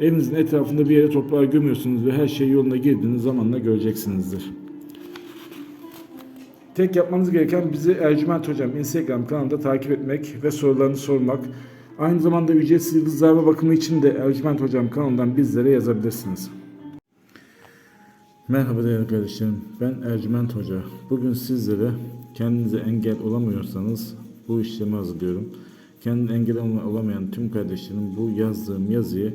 evinizin etrafında bir yere toprağa gömüyorsunuz ve her şey yoluna girdiğiniz zamanla göreceksinizdir. Tek yapmanız gereken bizi Ercüment Hocam Instagram kanalında takip etmek ve sorularını sormak. Aynı zamanda ücretsiz yıldızlarla bakımı için de Ercüment Hocam kanalından bizlere yazabilirsiniz. Merhaba değerli kardeşlerim. Ben Ercüment Hoca. Bugün sizlere kendinize engel olamıyorsanız bu işlemi hazırlıyorum. Kendine engel olamayan tüm kardeşlerim bu yazdığım yazıyı